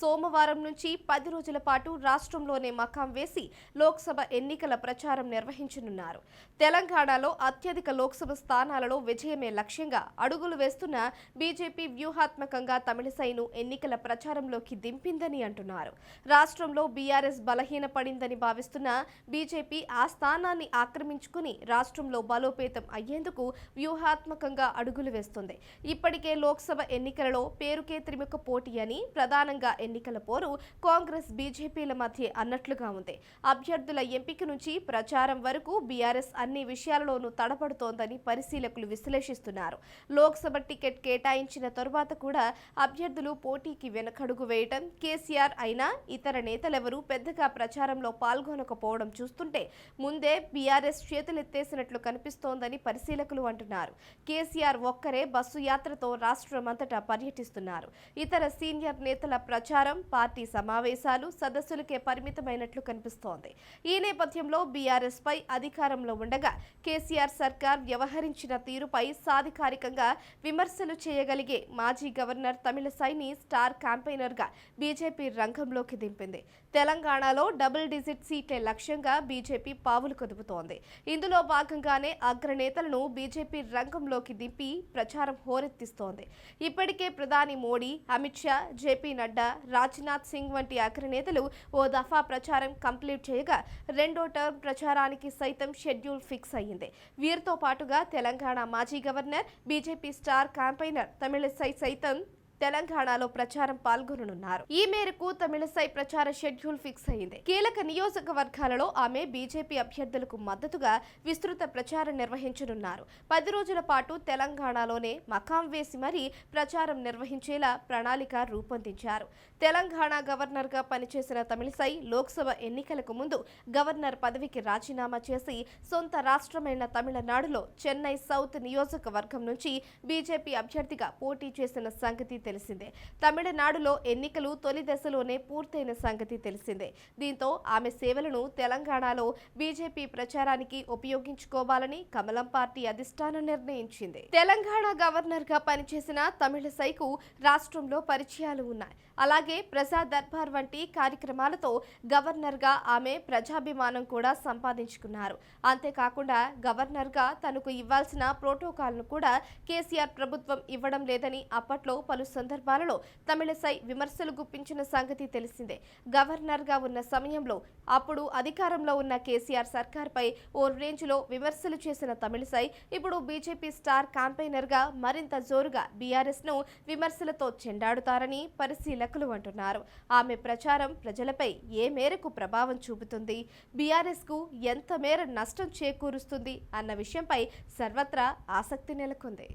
సోమవారం నుంచి పది రోజుల పాటు రాష్ట్రంలోనే మకాం వేసి లోక్సభ ఎన్నికల ప్రచారం నిర్వహించనున్నారు. తెలంగాణలో అత్యధిక లోక్సభ స్థానాలలో విజయమే లక్ష్యంగా అడుగులు వేస్తున్న బీజేపీ వ్యూహాత్మకంగా తమిళసైను ఎన్నికల ప్రచారంలోకి దింపిందని అంటున్నారు. రాష్ట్రంలో బీఆర్ఎస్ బలహీనపడిందని భావిస్తున్న బీజేపీ ఆ స్థానాన్ని ఆక్రమించుకుని రాష్ట్రంలో బలోపేతం అయ్యేందుకు వ్యూహాత్మకంగా అడుగులు వేస్తుంది. ఇప్పటికే లోక్సభ ఎన్నికలలో పేరుకే త్రిముఖ పోటీ అని ప్రధానంగా ఎన్నికల పోరు కాంగ్రెస్ బీజేపీల మధ్య అన్నట్లుగా ఉంది. అభ్యర్థుల ఎంపిక నుంచి ప్రచారం వరకు బీఆర్ఎస్ అన్ని విషయాలలోనూ తడపడుతోందని పరిశీలకులు విశ్లేషిస్తున్నారు. లోక్సభ టికెట్ కేటాయించిన తరువాత కూడా అభ్యర్థులు పోటీకి వెనకడుగు వేయటం కేసీఆర్ అయినా ఇతర నేతలెవరూ పెద్దగా ప్రచారంలో పాల్గొనకపోవడం చూస్తుంటే ముందే బీఆర్ఎస్ చేతులెత్తేసినట్లు కనిపిస్తోందని పరిశీలకులు అంటున్నారు. కేసీఆర్ ఒక్కరే బస్సు యాత్రతో రాష్ట్రమంతటా పర్యటిస్తున్నారు. ఇతర సీనియర్ నేతల ప్రచారం పార్టీ సమావేశాలు సదస్సులకే పరిమితమైనట్లు కనిపిస్తోంది. ఈ నేపథ్యంలో బీఆర్ఎస్ పై అధికారంలో ఉండగా కేసీఆర్ సర్కార్ వ్యవహరించిన తీరుపై సాధికారికంగా విమర్శలు చేయగలిగే మాజీ గవర్నర్ తమిళసైని స్టార్ క్యాంపెయినర్గా బీజేపీ రంగంలోకి దింపింది. తెలంగాణలో డబుల్ డిజిట్ సీట్లే లక్ష్యంగా బీజేపీ పావులు కదుపుతోంది. ఇందులో భాగంగానే అగ్రనేతలను బీజేపీ రంగంలోకి దింపి ప్రచారం హోరెత్తిస్తోంది. ఇప్పటికే ప్రధాని మోడీ అమిత్ షా జేపీ నడ్డా రాజ్నాథ్ సింగ్ వంటి అగ్రనేతలు ఓ దఫా ప్రచారం కంప్లీట్ చేయగా రెండో టర్మ్ ప్రచారానికి సైతం షెడ్యూల్ ఫిక్స్ అయ్యింది. వీరితో పాటుగా తెలంగాణ మాజీ governor BJP star campaigner Tamilisai సైతం తెలంగాణలో ప్రచారం పాల్గొననున్నారు. ఈ మేరకు తమిళసై ప్రచార షెడ్యూల్ ఫిక్స్ అయింది. కీలక నియోజకవర్గాలలో ఆమె బీజేపీ అభ్యర్థులకు మద్దతుగా విస్తృత ప్రచారం నిర్వహించనున్నారు. పది రోజుల పాటు తెలంగాణలోనే మకాం వేసి మరీ ప్రచారం నిర్వహించేలా ప్రణాళిక రూపొందించారు. తెలంగాణ గవర్నర్గా పనిచేసిన తమిళసై లోక్సభ ఎన్నికలకు ముందు గవర్నర్ పదవికి రాజీనామా చేసి సొంత రాష్ట్రమైన తమిళనాడులో చెన్నై సౌత్ నియోజకవర్గం నుంచి బీజేపీ అభ్యర్థిగా పోటీ చేసిన సంగతి తెలిసిందే. తమిళనాడులో ఎన్నికలు తొలి దశలోనే పూర్తయిన సంగతి తెలిసిందే. దీంతో ఆమె సేవలను తెలంగాణలో బీజేపీ ప్రచారానికి ఉపయోగించుకోవాలని కమలం పార్టీ అధిష్టానం నిర్ణయించింది. తెలంగాణ గవర్నర్గా పనిచేసిన తమిళసైకు రాష్ట్రంలో పరిచయాలు ఉన్నాయి. అలాగే ప్రజా దర్బార్ వంటి కార్యక్రమాలతో గవర్నర్గా ఆమె ప్రజాభిమానం కూడా సంపాదించుకున్నారు. అంతేకాకుండా గవర్నర్గా తనకు ఇవ్వాల్సిన ప్రోటోకాల్ను కూడా కేసీఆర్ ప్రభుత్వం ఇవ్వడం లేదని అప్పట్లో పలు సందర్భాలలో తమిళసై విమర్శలు గుప్పించిన సంగతి తెలిసిందే. గవర్నర్గా ఉన్న సమయంలో అప్పుడు అధికారంలో ఉన్న కేసీఆర్ సర్కార్పై ఓ రేంజ్లో విమర్శలు చేసిన తమిళసై ఇప్పుడు బీజేపీ స్టార్ క్యాంపెయినర్గా మరింత జోరుగా బీఆర్ఎస్ను విమర్శలతో చెండాడుతారని పరిశీలకులు అంటున్నారు. ఆమె ప్రచారం ప్రజలపై ఏ మేరకు ప్రభావం చూపుతుంది? బీఆర్ఎస్కు ఎంత మేర నష్టం చేకూరుస్తుంది? అన్న విషయంపై సర్వత్రా ఆసక్తి నెలకొంది.